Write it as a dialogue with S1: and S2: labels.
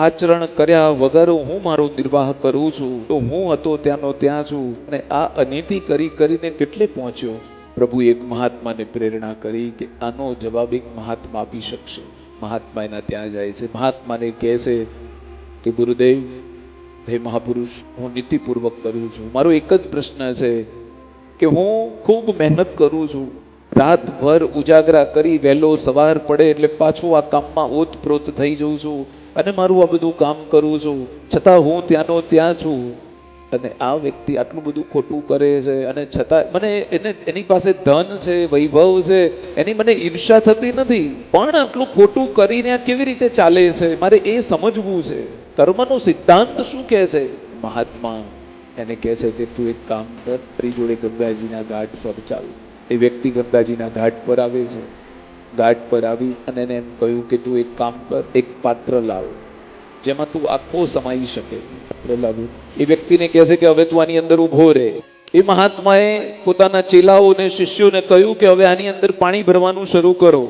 S1: આચરણ કર્યા વગર હું મારો નિર્વાહ કરું છું. તો હું હતો ત્યાંનો ત્યાં છું અને આ અનિતિ કરી કરીને કેટલે પહોંચ્યો? પ્રભુ એક મહાત્માને પ્રેરણા કરી કે આનો જવાબ એક મહાત્મા આપી શકશે. મહાત્મા એના ત્યાં જાય છે. મહાત્માને કહે છે કે ગુરુદેવ, હે મહાપુરુષ, હું નીતિપૂર્વક કરું છું. મારો એક જ પ્રશ્ન છે કે હું ખૂબ મહેનત કરું છું. રાતભર ઉજાગરા કરી વહેલો સવાર પડે એટલે પાછું આ કામમાં ઓતપ્રોત થઈ જઉં છું. અને મારું આ બધું કામ કરું છું. છતાં હું ત્યાંનો ત્યાં છું. અને આ વ્યક્તિ આટલું બધું ખોટું કરે છે અને છતાં મને એને એની પાસે ધન છે, વૈભવ છે, એની મને ઈર્ષા થતી નથી. પણ આટલું ખોટું કરીને આ કેવી રીતે ચાલે છે? મારે એ સમજવું છે. કર્મનો સિદ્ધાંત શું કહે છે? મહાત્મા એને કહે છે કે તું એક કામ કર, તારી જોડે ગંગાજીના ઘાટ પર ચાલ. એ વ્યક્તિ ગંગાજીના ઘાટ પર આવે છે. ઘાટ પર આવી અને એને એમ કહ્યું કે તું એક કામ કર, એક પાત્ર લાવ, જેમાં તું આખો સમાઈ શકે. પાત્ર લાવ્યું એ વ્યક્તિને કહે છે કે હવે તું આની અંદર ઊભો રહે એ મહાત્માએ પોતાના ચેલાઓને, શિષ્યોને કહ્યું કે હવે આની અંદર પાણી ભરવાનું શરૂ કરો.